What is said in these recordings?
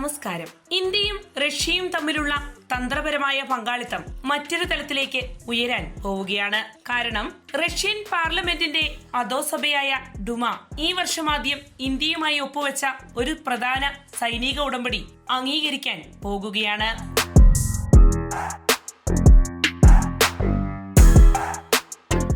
നമസ്കാരം. ഇന്ത്യയും റഷ്യയും തമ്മിലുള്ള തന്ത്രപരമായ പങ്കാളിത്തം മറ്റൊരു തലത്തിലേക്ക് ഉയരാൻ പോവുകയാണ്. കാരണം റഷ്യൻ പാർലമെന്റിന്റെ അധോസഭയായ ഡുമ ഈ വർഷമാദ്യം ഇന്ത്യയുമായി ഒപ്പുവെച്ച ഒരു പ്രധാന സൈനിക ഉടമ്പടി അംഗീകരിക്കാൻ പോകുകയാണ്.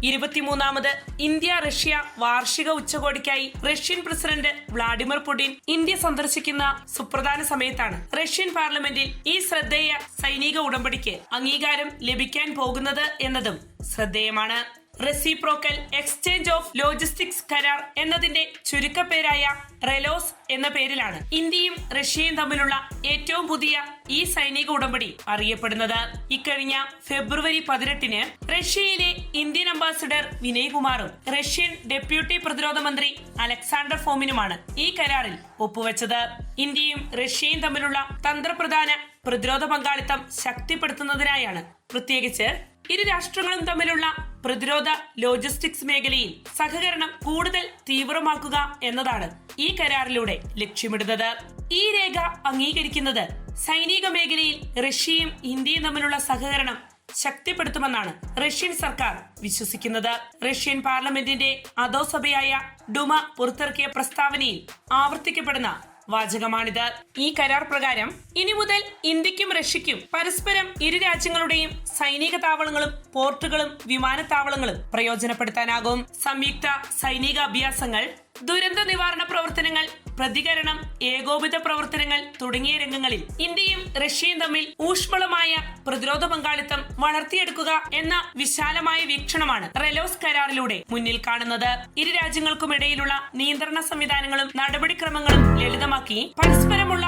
ഇരുപത്തിമൂന്നാമത് ഇന്ത്യ റഷ്യ വാർഷിക ഉച്ചകോടിക്കായി Russian president Vladimir Putin India സന്ദർശിക്കുന്ന സുപ്രധാന സമയത്താണ് റഷ്യൻ പാർലമെന്റിൽ ഈ ശ്രദ്ധേയ സൈനിക ഉടമ്പടിക്ക് അംഗീകാരം ലഭിക്കാൻ പോകുന്നത് എന്നതും ശ്രദ്ധേയമാണ്. റെസിപ്രോക്കൽ എക്സ്ചേഞ്ച് ഓഫ് ലോജിസ്റ്റിക്സ് കരാർ എന്നതിന്റെ ചുരുക്കപ്പേരായ റെലോസ് എന്ന പേരിലാണ് ഇന്ത്യയും റഷ്യയും തമ്മിലുള്ള ഏറ്റവും പുതിയ ഈ സൈനിക ഉടമ്പടി അറിയപ്പെടുന്നത്. ഇക്കഴിഞ്ഞ ഫെബ്രുവരി പതിനെട്ടിന് റഷ്യയിലെ ഇന്ത്യൻ അംബാസിഡർ വിനയ് കുമാറും റഷ്യൻ ഡെപ്യൂട്ടി പ്രതിരോധ മന്ത്രി അലക്സാണ്ടർ ഫോമിനുമാണ് ഈ കരാറിൽ ഒപ്പുവെച്ചത്. ഇന്ത്യയും റഷ്യയും തമ്മിലുള്ള തന്ത്രപ്രധാന പ്രതിരോധ പങ്കാളിത്തം ശക്തിപ്പെടുത്തുന്നതിനായാണ് പ്രത്യേകിച്ച് ഇരു രാഷ്ട്രങ്ങളും തമ്മിലുള്ള പ്രതിരോധ ലോജിസ്റ്റിക്സ് മേഖലയിൽ സഹകരണം കൂടുതൽ തീവ്രമാക്കുക എന്നതാണ് ഈ കരാറിലൂടെ ലക്ഷ്യമിടുന്നത്. ഈ രേഖ അംഗീകരിക്കുന്നത് സൈനിക മേഖലയിൽ റഷ്യയും ഇന്ത്യയും തമ്മിലുള്ള സഹകരണം ശക്തിപ്പെടുത്തുമെന്നാണ് റഷ്യൻ സർക്കാർ വിശ്വസിക്കുന്നത്. റഷ്യൻ പാർലമെന്റിന്റെ അധോസഭയായ ഡുമ പുറത്തിറക്കിയ പ്രസ്താവനയിൽ ആവർത്തിക്കപ്പെടുന്ന വാചകമാണിത്. ഈ കരാർ പ്രകാരം ഇനി മുതൽ ഇന്ത്യക്കും റഷ്യക്കും പരസ്പരം ഇരു രാജ്യങ്ങളുടെയും സൈനിക താവളങ്ങളും പോർട്ടുകളും വിമാനത്താവളങ്ങളും പ്രയോജനപ്പെടുത്താനാകും. സംയുക്ത സൈനിക അഭ്യാസങ്ങൾ ദുരന്ത നിവാരണ പ്രവർത്തനങ്ങൾ പ്രതികരണം ഏകോപിത പ്രവർത്തനങ്ങൾ തുടങ്ങിയ രംഗങ്ങളിൽ ഇന്ത്യയും റഷ്യയും തമ്മിൽ ഊഷ്മളമായ പ്രതിരോധ പങ്കാളിത്തം വളർത്തിയെടുക്കുക എന്ന വിശാലമായ വീക്ഷണമാണ് റെലോസ് കരാറിലൂടെ മുന്നിൽ കാണുന്നത്. ഇരു രാജ്യങ്ങൾക്കുമിടയിലുള്ള നിയന്ത്രണ സംവിധാനങ്ങളും നടപടിക്രമങ്ങളും ലളിതമാക്കി പരസ്പരമുള്ള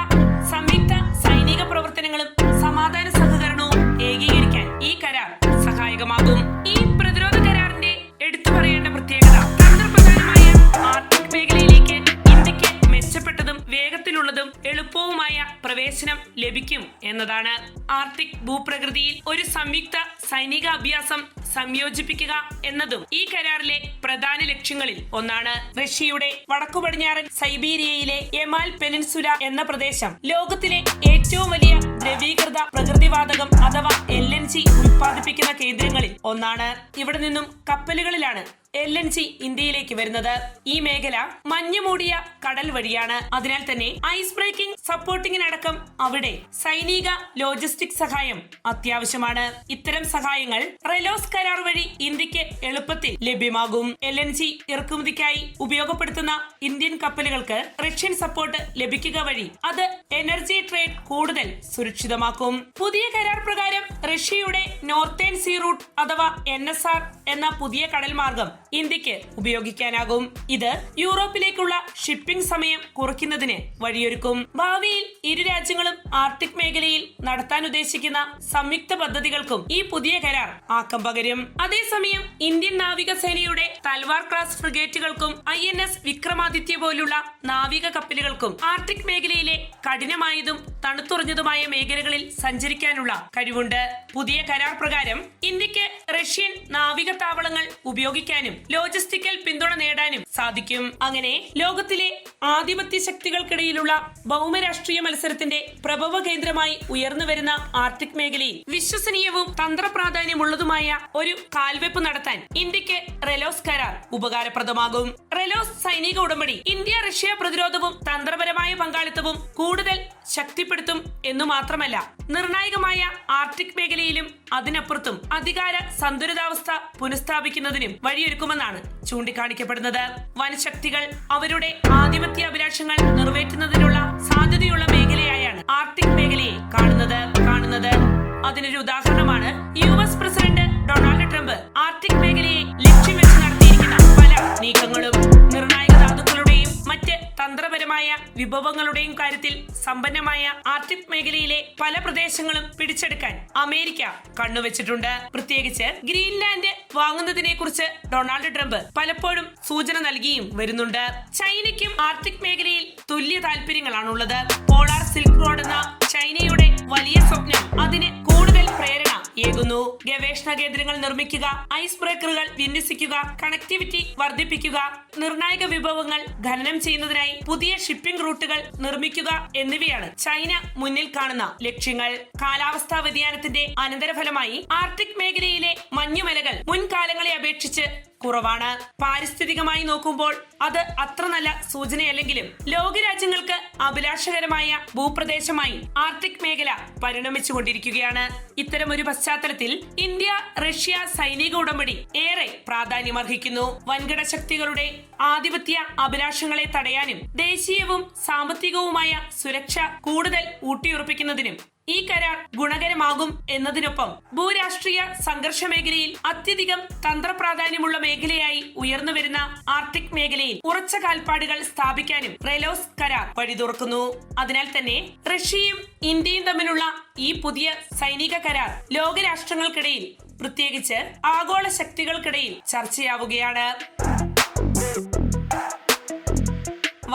സംയുക്ത സൈനിക പ്രവർത്തനങ്ങളും സമാധാന സഹകരണവും ഏകീകരിക്കാൻ ഈ കരാർ സഹായകമാകും. പ്രവേശനം ലഭിക്കും എന്നതാണ് ആർട്ടിക് ഭൂപ്രകൃതിയിൽ ഒരു സംയുക്ത സൈനിക അഭ്യാസം സംയോജിപ്പിക്കുക എന്നതും ഈ കരാറിലെ പ്രധാന ലക്ഷ്യങ്ങളിൽ ഒന്നാണ്. റഷ്യയുടെ വടക്കു പടിഞ്ഞാറൻ സൈബീരിയയിലെ യമാൽ പെനിൻസുല എന്ന പ്രദേശം ലോകത്തിലെ ഏറ്റവും വലിയ ദ്രവീകൃത പ്രകൃതിവാതകം അഥവാ എൽ എൻ ജി ഉൽപ്പാദിപ്പിക്കുന്ന കേന്ദ്രങ്ങളിൽ ഒന്നാണ്. ഇവിടെ നിന്നും കപ്പലുകളിലാണ് എൽ എൻ സി ഇന്ത്യയിലേക്ക് വരുന്നത്. ഈ മേഖല മഞ്ഞുമൂടിയ കടൽ വഴിയാണ്. അതിനാൽ തന്നെ ഐസ് ബ്രേക്കിംഗ് സപ്പോർട്ടിങ്ങിനടക്കം അവിടെ സൈനിക ലോജിസ്റ്റിക് സഹായം അത്യാവശ്യമാണ്. ഇത്തരം സഹായങ്ങൾ റെലോസ് കരാർ വഴി ഇന്ത്യയ്ക്ക് എളുപ്പത്തിൽ ലഭ്യമാകും. എൽ എൻ സി ഇറക്കുമതിക്കായി ഉപയോഗപ്പെടുത്തുന്ന ഇന്ത്യൻ കപ്പലുകൾക്ക് റഷ്യൻ സപ്പോർട്ട് ലഭിക്കുക വഴി അത് എനർജി ട്രേഡ് കൂടുതൽ സുരക്ഷിതമാക്കും. പുതിയ കരാർ പ്രകാരം റഷ്യയുടെ നോർത്തേൺ സീ റൂട്ട് അഥവാ എൻ എന്ന പുതിയ കടൽ മാർഗം ഇന്ത്യയ്ക്ക് ഉപയോഗിക്കാനാകും. ഇത് യൂറോപ്പിലേക്കുള്ള ഷിപ്പിംഗ് സമയം കുറയ്ക്കുന്നതിന് വഴിയൊരുക്കും. ഭാവിയിൽ ഇരു രാജ്യങ്ങളും ആർട്ടിക് മേഖലയിൽ നടത്താൻ ഉദ്ദേശിക്കുന്ന സംയുക്ത പദ്ധതികൾക്കും ഈ പുതിയ കരാർ ആക്കം പകരും. അതേസമയം ഇന്ത്യൻ നാവികസേനയുടെ തൽവാർ ക്ലാസ് ഫ്രിഗേറ്റുകൾക്കും ഐ എൻ എസ് വിക്രമാദിത്യ പോലുള്ള നാവിക കപ്പലുകൾക്കും ആർട്ടിക് മേഖലയിലെ കഠിനമായതും തണുത്തുറഞ്ഞതുമായ മേഖലകളിൽ സഞ്ചരിക്കാനുള്ള കഴിവുണ്ട്. പുതിയ കരാർ പ്രകാരം ഇന്ത്യയ്ക്ക് റഷ്യൻ നാവിക താവളങ്ങൾ ഉപയോഗിക്കാനും ലോജിസ്റ്റിക്കൽ പിന്തുണ നേടാനും സാധിക്കും. അങ്ങനെ ലോകത്തിലെ ആധിപത്യ ശക്തികൾക്കിടയിലുള്ള ഭൗമരാഷ്ട്രീയ മത്സരത്തിന്റെ പ്രഭവ കേന്ദ്രമായി ഉയർന്നു വരുന്ന ആർട്ടിക് മേഖലയിൽ വിശ്വസനീയവും തന്ത്രപ്രാധാന്യമുള്ളതുമായ ഒരു കാൽവെപ്പ് നടത്താൻ ഇന്ത്യയ്ക്ക് റെലോസ് കരാർ ഉപകാരപ്രദമാകും. റെലോസ് സൈനിക ഉടമ്പടി ഇന്ത്യ റഷ്യ പ്രതിരോധവും തന്ത്രപരമായ പങ്കാളിത്തവും കൂടുതൽ ശക്തിപ്പെടുത്തും എന്നു മാത്രമല്ല നിർണായകമായ ആർട്ടിക് മേഖലയിലും അതിനപ്പുറത്തും അധികാര സന്തുലിതാവസ്ഥ പുനഃസ്ഥാപിക്കുന്നതിനും വഴിയൊരുക്കുമെന്നാണ് ചൂണ്ടിക്കാണിക്കപ്പെടുന്നത്. വനശക്തികൾ അവരുടെ ആധിപത്യ അഭിലാഷങ്ങൾ നിറവേറ്റുന്നതിനുള്ള സാധ്യതയുള്ള മേഖലയായാണ് ആർട്ടിക് മേഖലയെ കാണുന്നത്. കാണുന്നത്. അതിനൊരു ഉദാഹരണമാണ് U S president Donald Trump Arctic മേഖലയെ ലക്ഷ്യം വെച്ച് നടത്തിയിരിക്കുന്ന പല നീക്കങ്ങളും. തന്ത്രപരമായ വിഭവങ്ങളുടെയും കാര്യത്തിൽ സമ്പന്നമായ ആർട്ടിക് മേഖലയിലെ പല പ്രദേശങ്ങളും പിടിച്ചെടുക്കാൻ അമേരിക്ക കണ്ണുവച്ചിട്ടുണ്ട്. പ്രത്യേകിച്ച് ഗ്രീൻലാൻഡ് വാങ്ങുന്നതിനെ കുറിച്ച് ഡൊണാൾഡ് ട്രംപ് പലപ്പോഴും സൂചന നൽകിയും വരുന്നുണ്ട്. ചൈനയ്ക്കും ആർട്ടിക് മേഖലയിൽ തുല്യ താല്പര്യങ്ങളാണുള്ളത്. പോളാർ സിൽക്ക് റോഡ് എന്ന ചൈനയുടെ വലിയ സ്വപ്നം അതിന് കൂടുതൽ പ്രേരണ ഏകുന്നു. ഗവേഷണ കേന്ദ്രങ്ങൾ നിർമ്മിക്കുക ഐസ് ബ്രേക്കറുകൾ വിന്യസിക്കുക കണക്ടിവിറ്റി വർദ്ധിപ്പിക്കുക നിർണായക വിഭവങ്ങൾ ഖനനം ചെയ്യുന്നതിനായി പുതിയ ഷിപ്പിംഗ് റൂട്ടുകൾ നിർമ്മിക്കുക എന്നിവയാണ് ചൈന മുന്നിൽ കാണുന്ന ലക്ഷ്യങ്ങൾ. കാലാവസ്ഥാ വ്യതിയാനത്തിന്റെ അനന്തരഫലമായി ആർട്ടിക് മേഖലയിലെ മഞ്ഞുമലകൾ മുൻകാലങ്ങളെ അപേക്ഷിച്ച് കുറവാണ്. പാരിസ്ഥിതികമായി നോക്കുമ്പോൾ അത് അത്ര നല്ല സൂചനയല്ലെങ്കിലും ലോകരാജ്യങ്ങൾക്ക് അഭിലാഷകരമായ ഭൂപ്രദേശമായി ആർട്ടിക് മേഖല പരിണമിച്ചുകൊണ്ടിരിക്കുകയാണ്. ഇത്തരം ഒരു പശ്ചാത്തലത്തിൽ ഇന്ത്യ റഷ്യ സൈനിക ഉടമ്പടി ഏറെ പ്രാധാന്യമർഹിക്കുന്നു. വൻകിട ശക്തികളുടെ ആധിപത്യ അഭിലാഷങ്ങളെ തടയാനും ദേശീയവും സാമ്പത്തികവുമായ സുരക്ഷ കൂടുതൽ ഊട്ടിയുറപ്പിക്കുന്നതിനും ഈ കരാർ ഗുണകരമാകും എന്നതിനൊപ്പം ഭൂരാഷ്ട്രീയ സംഘർഷ മേഖലയിൽ അത്യധികം തന്ത്രപ്രാധാന്യമുള്ള മേഖലയായി ഉയർന്നുവരുന്ന ആർട്ടിക് മേഖലയിൽ ഉറച്ച കാൽപ്പാടുകൾ സ്ഥാപിക്കാനും റെലോസ് കരാർ വഴി തുറക്കുന്നു. അതിനാൽ തന്നെ റഷ്യയും ഇന്ത്യയും തമ്മിലുള്ള ഈ പുതിയ സൈനിക കരാർ ലോകരാഷ്ട്രങ്ങൾക്കിടയിൽ പ്രത്യേകിച്ച് ആഗോള ശക്തികൾക്കിടയിൽ ചർച്ചയാവുകയാണ്.